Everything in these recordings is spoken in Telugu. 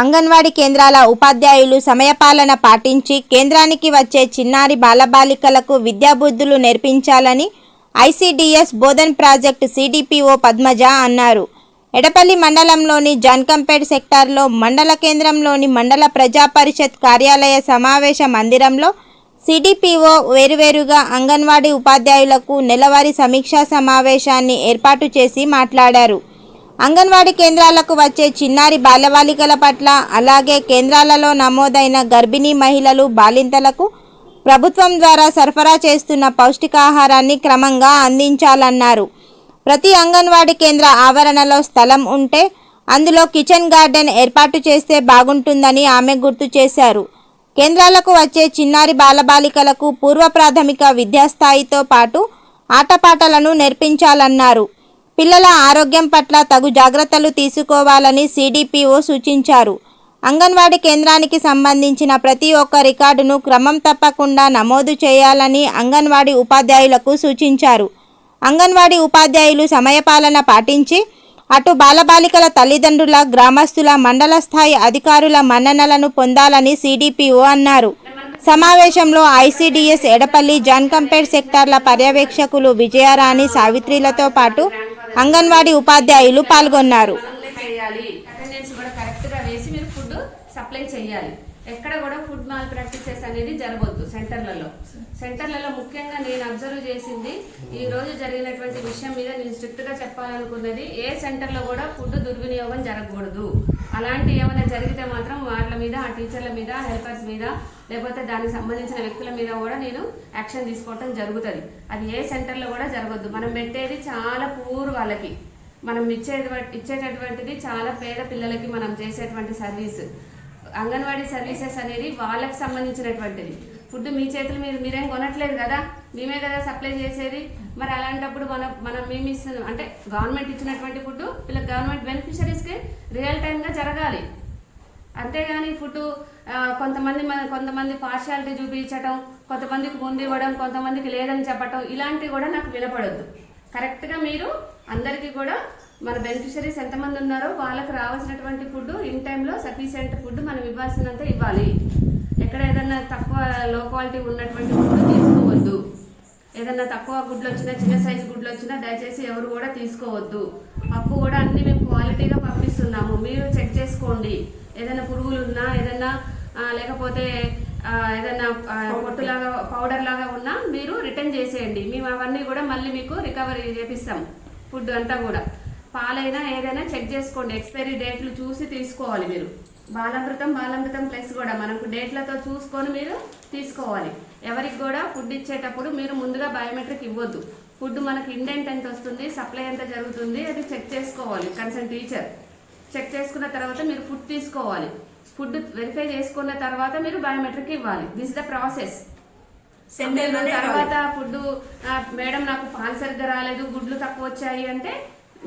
అంగన్వాడీ కేంద్రాల ఉపాధ్యాయులు సమయపాలన పాటించి కేంద్రానికి వచ్చే చిన్నారి బాలబాలికలకు విద్యాబుద్ధులు నేర్పించాలని ICDS Bodhan project CDPO Padmaja అన్నారు. ఎడపల్లి మండలంలోని జాన్కంపేట్ సెక్టార్లో మండల కేంద్రంలోని మండల ప్రజా పరిషత్ కార్యాలయ సమావేశ మందిరంలో సిడిపిఓ వేరువేరుగా అంగన్వాడీ ఉపాధ్యాయులకు నెలవారీ సమీక్షా సమావేశాన్ని ఏర్పాటు చేసి మాట్లాడారు. అంగన్వాడీ కేంద్రాలకు వచ్చే చిన్నారి బాలబాలికల పట్ల అలాగే కేంద్రాలలో నమోదైన గర్భిణీ మహిళలు బాలింతలకు ప్రభుత్వం ద్వారా సరఫరా చేస్తున్న పౌష్టికాహారాన్ని క్రమంగా అందించాలన్నారు. ప్రతి అంగన్వాడీ కేంద్ర ఆవరణలో స్థలం ఉంటే అందులో కిచెన్ గార్డెన్ ఏర్పాటు చేస్తే బాగుంటుందని ఆమె గుర్తు చేశారు. కేంద్రాలకు వచ్చే చిన్నారి బాలబాలికలకు పూర్వ ప్రాథమిక విద్యాస్థాయితో పాటు ఆటపాటలను నేర్పించాలన్నారు. పిల్లల ఆరోగ్యం పట్ల తగు జాగ్రత్తలు తీసుకోవాలని సిడిపిఓ సూచించారు. అంగన్వాడీ కేంద్రానికి సంబంధించిన ప్రతి ఒక్క రికార్డును క్రమం తప్పకుండా నమోదు చేయాలని అంగన్వాడీ ఉపాధ్యాయులకు సూచించారు. అంగన్వాడీ ఉపాధ్యాయులు సమయపాలన పాటించి అటు బాలబాలికల తల్లిదండ్రుల గ్రామస్తుల మండల స్థాయి అధికారుల మన్ననలను పొందాలని సిడిపిఓ అన్నారు. సమావేశంలో ఐసీడీఎస్ ఎడపల్లి జాన్కంపేట్ సెక్టార్ల పర్యవేక్షకులు విజయారాణి సావిత్రిలతో పాటు అంగన్వాడీ ఉపాధ్యాయులు పాల్గొన్నారు. చేయాలి అటెండెన్స్ కూడా వేసి మీరు ఫుడ్ సప్లై చేయాలి. ఎక్కడ కూడా ఫుడ్ మాల్ ప్రాక్టీసెస్ అనేది జరగవద్దు సెంటర్లలో. సెంటర్లలో ముఖ్యంగా నేను అబ్జర్వ్ చేసింది ఈ రోజు జరిగినటువంటి విషయం మీద నేను స్ట్రిక్ట్గా చెప్పాలనుకున్నది ఏ సెంటర్లో కూడా ఫుడ్ దుర్వినియోగం జరగకూడదు. అలాంటి ఏమైనా జరిగితే మాత్రం వాళ్ళ మీద ఆ టీచర్ల మీద హెల్పర్స్ మీద లేకపోతే దానికి సంబంధించిన వ్యక్తుల మీద కూడా నేను యాక్షన్ తీసుకోవటం జరుగుతుంది. అది ఏ సెంటర్లో కూడా జరగద్దు. మనం పెట్టేది చాలా పూర్ వాళ్ళకి. మనం ఇచ్చే ఇచ్చేటటువంటిది చాలా పేద పిల్లలకి మనం చేసేటువంటి సర్వీస్ అంగన్వాడీ సర్వీసెస్ అనేది వాళ్ళకి సంబంధించినటువంటిది. ఫుడ్ మీ చేతులు మీరు మీరేం కొనట్లేదు కదా? మేమే కదా సప్లై చేసేది. మరి అలాంటప్పుడు మనం మనం మేము ఇస్తున్నాం. అంటే గవర్నమెంట్ ఇచ్చినటువంటి ఫుడ్ వీళ్ళ గవర్నమెంట్ బెనిఫిషరీస్కి రియల్ టైంగా జరగాలి. అంతేగాని ఫుడ్ కొంతమంది మన కొంతమంది పార్షాలిటీ చూపించటం కొంతమందికి ముందు ఇవ్వడం కొంతమందికి లేదని చెప్పటం ఇలాంటివి కూడా నాకు వినపడద్దు. కరెక్ట్గా మీరు అందరికీ కూడా మన బెనిఫిషరీస్ ఎంతమంది ఉన్నారో వాళ్ళకి రావాల్సినటువంటి ఫుడ్ ఇన్ టైంలో సఫిషియెంట్ ఫుడ్ మనం ఇవ్వాల్సినంత ఇవ్వాలి. ఎక్కడ ఏదన్నా తక్కువ లో క్వాలిటీ ఉన్నటువంటి ఫుడ్ తీసుకోవద్దు. ఏదన్నా తక్కువ గుడ్లు వచ్చినా చిన్న సైజు గుడ్లు వచ్చినా దయచేసి ఎవరు కూడా తీసుకోవద్దు. పప్పు కూడా అన్ని మేము క్వాలిటీగా పంపిస్తున్నాము. మీరు చెక్ చేసుకోండి. ఏదైనా పురుగులు ఉన్నా ఏదన్నా లేకపోతే ఏదైనా ఏదన్నా పొట్టులాగా పౌడర్ లాగా ఉన్నా మీరు రిటర్న్ చేసేయండి. మేము అవన్నీ కూడా మళ్ళీ మీకు రికవరీ చేపిస్తాం. ఫుడ్ అంతా కూడా. పాలైనా ఏదైనా చెక్ చేసుకోండి. ఎక్స్పైరీ డేట్లు చూసి తీసుకోవాలి మీరు. బాలామృతం బాలామృతం ప్లస్ కూడా మనకు డేట్లతో చూసుకొని మీరు తీసుకోవాలి. ఎవరికి కూడా ఫుడ్ ఇచ్చేటప్పుడు మీరు ముందుగా బయోమెట్రిక్ ఇవ్వద్దు. ఫుడ్ మనకి ఇండెంట్ ఎంత వస్తుంది సప్లై ఎంత జరుగుతుంది అది చెక్ చేసుకోవాలి. Concern teacher. చెక్ చేసుకున్న తర్వాత మీరు ఫుడ్ తీసుకోవాలి. ఫుడ్ వెరిఫై చేసుకున్న తర్వాత మీరు బయోమెట్రిక్ ఇవ్వాలి. దిస్ ద ప్రాసెస్ తర్వాత ఫుడ్ మేడం నాకు పాలు సరిగ్గా రాలేదు గుడ్లు తక్కువ వచ్చాయి అంటే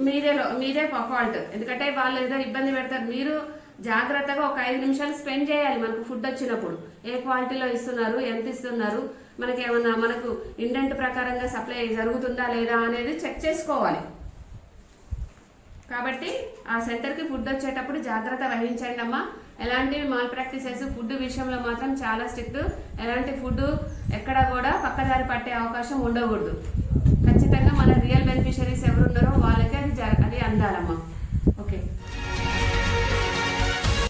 మీరే మీరే ఫాల్ట్ ఎందుకంటే వాళ్ళు ఏదో ఇబ్బంది పెడతారు. మీరు జాగ్రత్తగా ఒక ఐదు నిమిషాలు స్పెండ్ చేయాలి మనకు ఫుడ్ వచ్చినప్పుడు. ఏ క్వాలిటీలో ఇస్తున్నారు? ఎంత ఇస్తున్నారు? మనకి ఏమన్నా మనకు ఇండెంట్ ప్రకారంగా సప్లై జరుగుతుందా లేదా అనేది చెక్ చేసుకోవాలి. కాబట్టి ఆ సెంటర్కి ఫుడ్ వచ్చేటప్పుడు జాగ్రత్త వహించండి అమ్మా. ఎలాంటి మాల్ ప్రాక్టీసెస్ ఫుడ్ విషయంలో మాత్రం చాలా స్ట్రిక్ట్ ఎలాంటి ఫుడ్ ఎక్కడ కూడా పక్కదారి పట్టే అవకాశం ఉండకూడదు. ఖచ్చితంగా